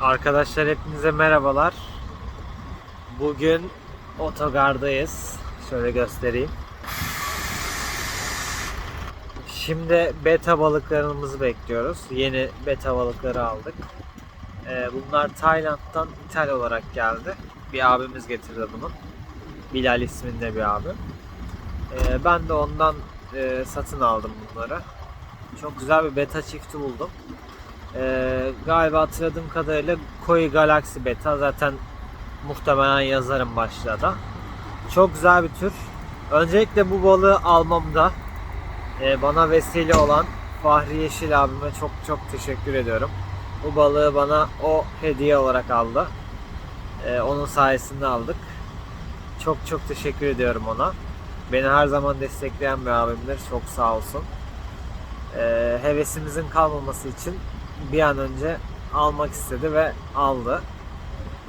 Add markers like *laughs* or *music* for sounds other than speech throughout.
Arkadaşlar hepinize merhabalar. Bugün otogardayız. Şöyle göstereyim. Şimdi beta balıklarımızı bekliyoruz. Yeni beta balıkları aldık. Ee, bunlar Tayland'dan ithal olarak geldi. Bir abimiz getirdi bunu. Bilal isminde bir abi. Ee, ben de ondan e, satın aldım bunları. Çok güzel bir beta çifti buldum. Ee, galiba hatırladığım kadarıyla Koi Galaxy Beta zaten muhtemelen yazarım başlığa da. Çok güzel bir tür. Öncelikle bu balığı almamda e, bana vesile olan Fahri Yeşil abime çok çok teşekkür ediyorum. Bu balığı bana o hediye olarak aldı. E, onun sayesinde aldık. Çok çok teşekkür ediyorum ona. Beni her zaman destekleyen bir abimdir. Çok sağ olsun. E, hevesimizin kalmaması için bir an önce almak istedi ve aldı.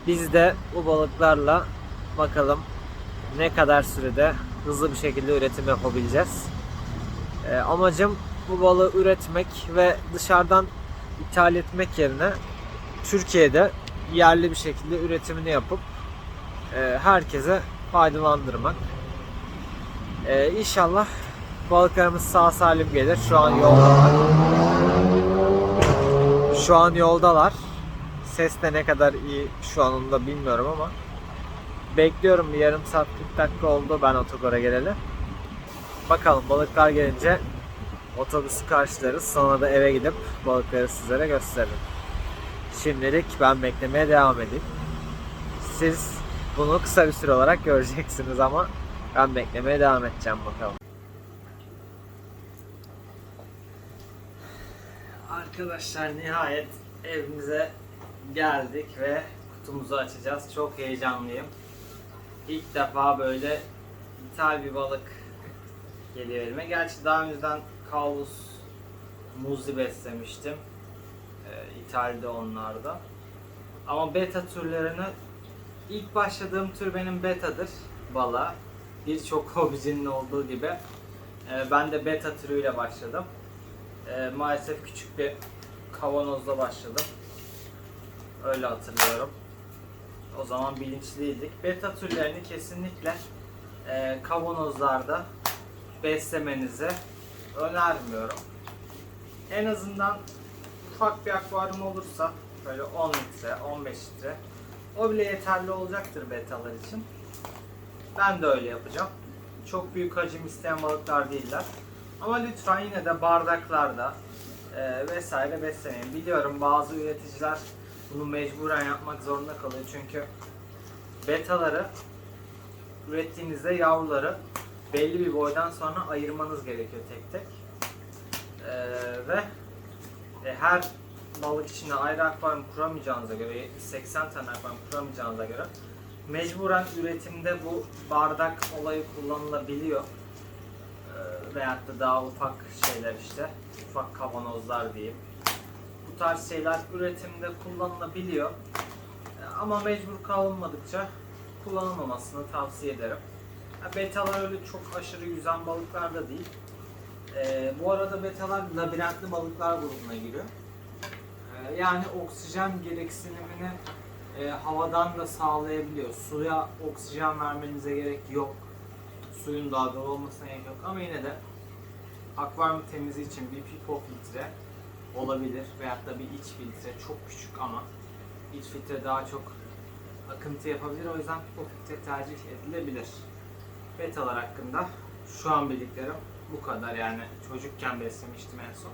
Biz de bu balıklarla bakalım ne kadar sürede hızlı bir şekilde üretim yapabileceğiz. Ee, amacım bu balığı üretmek ve dışarıdan ithal etmek yerine Türkiye'de yerli bir şekilde üretimini yapıp e, herkese faydalandırmak. Ee, inşallah balıklarımız sağ salim gelir. Şu an yoldalar. Şu an yoldalar. Ses de ne kadar iyi şu an onu da bilmiyorum ama bekliyorum bir yarım saat 40 dakika oldu ben otogara geleli. Bakalım balıklar gelince otobüsü karşılarız. Sonra da eve gidip balıkları sizlere gösteririm. Şimdilik ben beklemeye devam edeyim. Siz bunu kısa bir süre olarak göreceksiniz ama ben beklemeye devam edeceğim bakalım. Arkadaşlar nihayet evimize geldik ve kutumuzu açacağız. Çok heyecanlıyım. İlk defa böyle ithal bir balık geliyor elime. Gerçi daha önceden kavus muzi beslemiştim. Ee, ithalde onlarda. Ama beta türlerini ilk başladığım tür benim betadır bala. Birçok *laughs* hobicinin olduğu gibi. Ee, ben de beta türüyle başladım. Ee, maalesef küçük bir kavanozla başladım. Öyle hatırlıyorum. O zaman bilinçliydik. Beta türlerini kesinlikle e, kavanozlarda beslemenizi önermiyorum. En azından ufak bir akvaryum olursa böyle 10 litre, 15 litre o bile yeterli olacaktır betalar için. Ben de öyle yapacağım. Çok büyük hacim isteyen balıklar değiller. Ama lütfen yine de bardaklarda e, vesaire beslemeyin. Biliyorum bazı üreticiler bunu mecburen yapmak zorunda kalıyor çünkü betaları ürettiğinizde yavruları belli bir boydan sonra ayırmanız gerekiyor tek tek. E, ve e, her balık içinde ayrı akvaryum kuramayacağınıza göre 80 tane akvaryum kuramayacağınıza göre mecburen üretimde bu bardak olayı kullanılabiliyor veyahut da daha ufak şeyler işte ufak kavanozlar diyeyim. Bu tarz şeyler üretimde kullanılabiliyor. Ee, ama mecbur kalınmadıkça kullanılmamasını tavsiye ederim. Betalar öyle çok aşırı yüzen balıklar da değil. Ee, bu arada betalar labirentli balıklar grubuna giriyor. Ee, yani oksijen gereksinimini e, havadan da sağlayabiliyor. Suya oksijen vermenize gerek yok. Suyun dalgalı olmasına gerek yok. Ama yine de akvaryum temizliği için bir pipo filtre olabilir. Veyahut da bir iç filtre çok küçük ama iç filtre daha çok akıntı yapabilir. O yüzden pipo filtre tercih edilebilir. Betalar hakkında şu an bildiklerim bu kadar yani çocukken beslemiştim en son.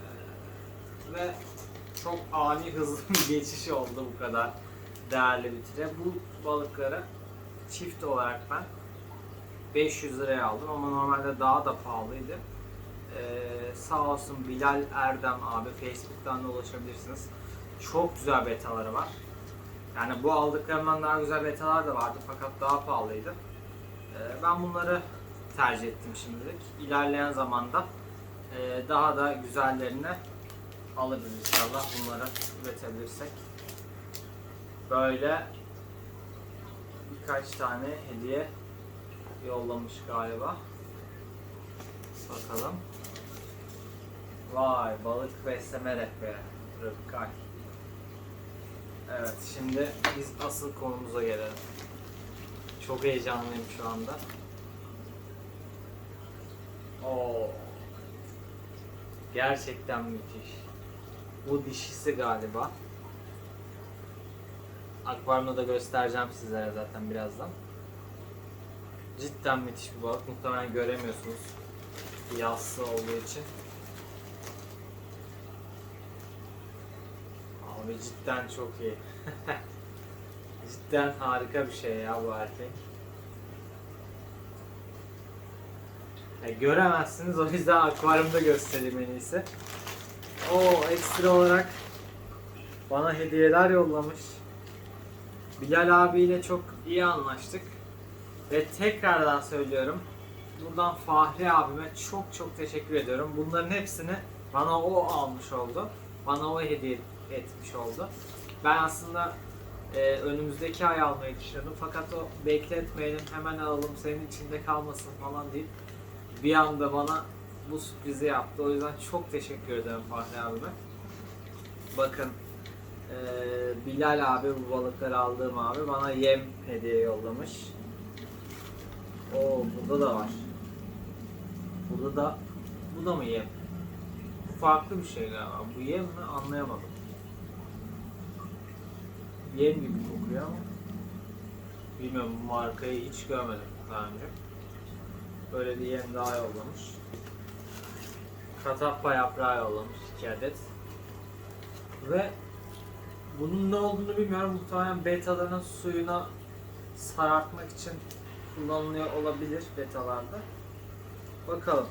Ee, ve çok ani hızlı *laughs* bir geçiş oldu bu kadar değerli bir. Bu balıkları çift olarak ben 500 liraya aldım ama normalde daha da pahalıydı. Ee, sağ olsun Bilal Erdem abi Facebook'tan da ulaşabilirsiniz. Çok güzel betaları var. Yani bu aldıklarımdan daha güzel betalar da vardı fakat daha pahalıydı. Ee, ben bunları tercih ettim şimdilik. İlerleyen zamanda e, daha da güzellerini alırız inşallah bunları üretebilirsek. Böyle birkaç tane hediye yollamış galiba. Bakalım. Vay balık besleme rehberi. Rıkkay. Evet şimdi biz asıl konumuza gelelim. Çok heyecanlıyım şu anda. Oo. Gerçekten müthiş. Bu dişisi galiba. Akvaryumda da göstereceğim sizlere zaten birazdan. Cidden müthiş bir balık. Muhtemelen göremiyorsunuz. Yassı olduğu için. Abi cidden çok iyi. *laughs* cidden harika bir şey ya bu erkek. Ya göremezsiniz o yüzden akvaryumda göstereyim en iyisi. O ekstra olarak bana hediyeler yollamış. Bilal abiyle çok iyi anlaştık. Ve tekrardan söylüyorum. Buradan Fahri abime çok çok teşekkür ediyorum. Bunların hepsini bana o almış oldu. Bana o hediye etmiş oldu. Ben aslında e, önümüzdeki ay almayı düşünüyordum. Fakat o bekletmeyelim hemen alalım senin içinde kalmasın falan deyip bir anda bana bu sürprizi yaptı. O yüzden çok teşekkür ederim Fahri abime. Bakın e, Bilal abi bu balıkları aldığım abi bana yem hediye yollamış. Oo burada da var. Burada da bu da mı yem? Bu farklı bir şey galiba. Bu yem mi anlayamadım. Yem gibi kokuyor ama bilmiyorum bu markayı hiç görmedim daha önce. Böyle bir yem daha yollamış. Katappa yaprağı yollamış 2 adet. Ve bunun ne olduğunu bilmiyorum. Muhtemelen betaların suyuna sarartmak için kullanılıyor olabilir betalarda. Bakalım.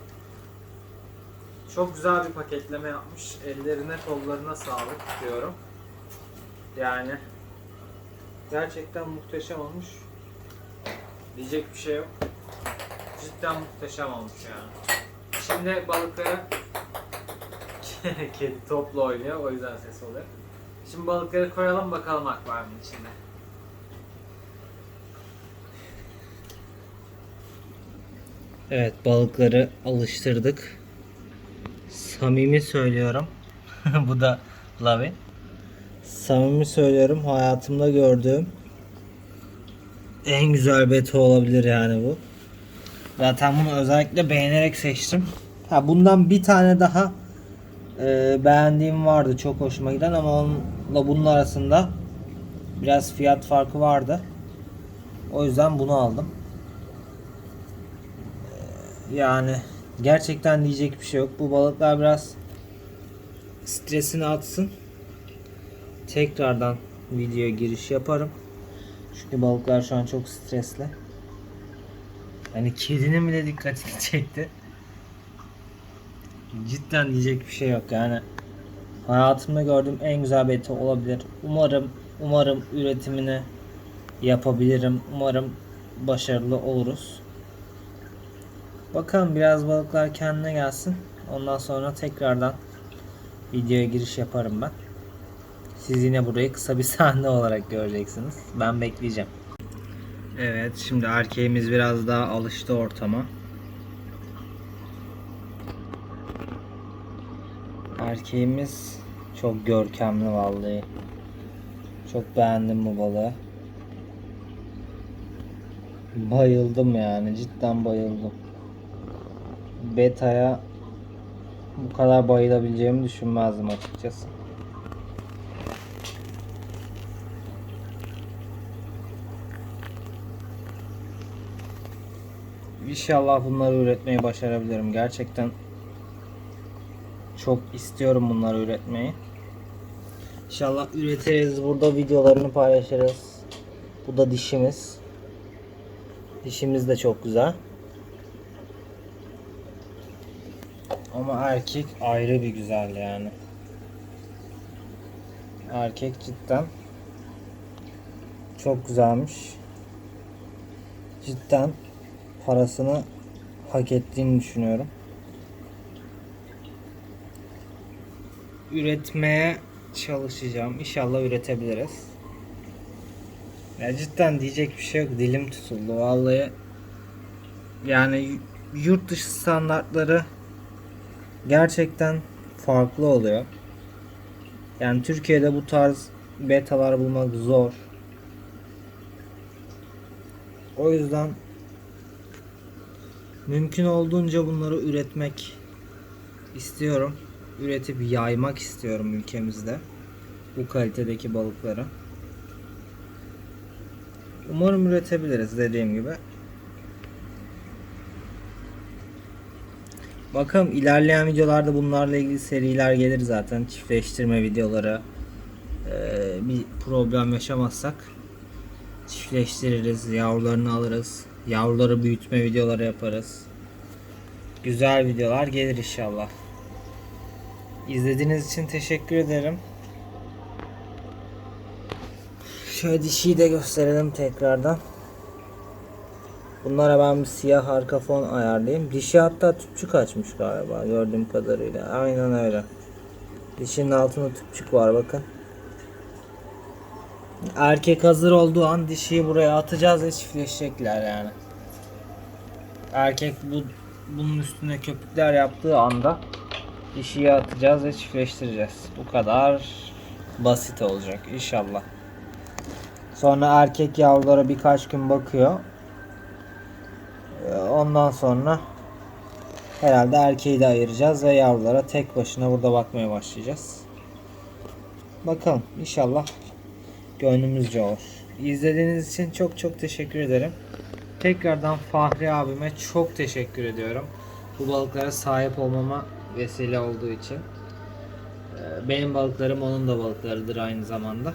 Çok güzel bir paketleme yapmış. Ellerine kollarına sağlık diyorum. Yani gerçekten muhteşem olmuş. Diyecek bir şey yok. Cidden muhteşem olmuş yani. Şimdi balıkları *laughs* kedi topla oynuyor o yüzden ses oluyor. Şimdi balıkları koyalım bakalım akvaryumun içinde. Evet balıkları alıştırdık. Samimi söylüyorum. *laughs* Bu da Lavi. Samimi söylüyorum hayatımda gördüğüm en güzel beta olabilir yani bu. Zaten bunu özellikle beğenerek seçtim. Ha bundan bir tane daha e, beğendiğim vardı çok hoşuma giden ama onunla bunun arasında biraz fiyat farkı vardı. O yüzden bunu aldım. Yani gerçekten diyecek bir şey yok. Bu balıklar biraz stresini atsın. Tekrardan videoya giriş yaparım. Çünkü balıklar şu an çok stresli. Yani kedinin bile dikkatini *laughs* çekti. Cidden diyecek bir şey yok yani. Hayatımda gördüğüm en güzel beta olabilir. Umarım umarım üretimini yapabilirim. Umarım başarılı oluruz. Bakalım biraz balıklar kendine gelsin. Ondan sonra tekrardan videoya giriş yaparım ben. Siz yine burayı kısa bir *laughs* sahne olarak göreceksiniz. Ben bekleyeceğim. Evet şimdi erkeğimiz biraz daha alıştı ortama. Erkeğimiz çok görkemli vallahi. Çok beğendim bu balığı. Bayıldım yani cidden bayıldım. Beta'ya bu kadar bayılabileceğimi düşünmezdim açıkçası. İnşallah bunları üretmeyi başarabilirim. Gerçekten çok istiyorum bunları üretmeyi. İnşallah üretiriz. Burada videolarını paylaşırız. Bu da dişimiz. Dişimiz de çok güzel. Ama erkek ayrı bir güzel yani. Erkek cidden çok güzelmiş. Cidden parasını hak ettiğini düşünüyorum. Üretmeye çalışacağım. İnşallah üretebiliriz. Ya cidden diyecek bir şey yok. Dilim tutuldu. Vallahi yani yurt dışı standartları gerçekten farklı oluyor. Yani Türkiye'de bu tarz betalar bulmak zor. O yüzden mümkün olduğunca bunları üretmek istiyorum. Üretip yaymak istiyorum ülkemizde. Bu kalitedeki balıkları. Umarım üretebiliriz dediğim gibi. Bakalım ilerleyen videolarda bunlarla ilgili seriler gelir zaten. Çiftleştirme videoları. Ee, bir problem yaşamazsak çiftleştiririz, yavrularını alırız. Yavruları büyütme videoları yaparız. Güzel videolar gelir inşallah. İzlediğiniz için teşekkür ederim. Şöyle dişiyi de gösterelim tekrardan. Bunlara ben bir siyah arka fon ayarlayayım. Dişi hatta tüpçük açmış galiba gördüğüm kadarıyla. Aynen öyle. Dişinin altında tüpçük var bakın. Erkek hazır olduğu an dişiyi buraya atacağız ve çiftleşecekler yani. Erkek bu bunun üstüne köpükler yaptığı anda dişiyi atacağız ve çiftleştireceğiz. Bu kadar basit olacak inşallah. Sonra erkek yavrulara birkaç gün bakıyor. Ee, Ondan sonra herhalde erkeği de ayıracağız ve yavrulara tek başına burada bakmaya başlayacağız. Bakalım inşallah gönlümüzce olur. İzlediğiniz için çok çok teşekkür ederim. Tekrardan Fahri abime çok teşekkür ediyorum. Bu balıklara sahip olmama vesile olduğu için. Ee, Benim balıklarım onun da balıklarıdır aynı zamanda.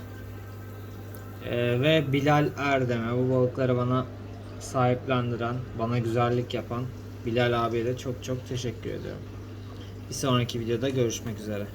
Ee, ve Bilal Erdem'e bu balıkları bana sahiplendiren, bana güzellik yapan Bilal abiye de çok çok teşekkür ediyorum. Bir sonraki videoda görüşmek üzere.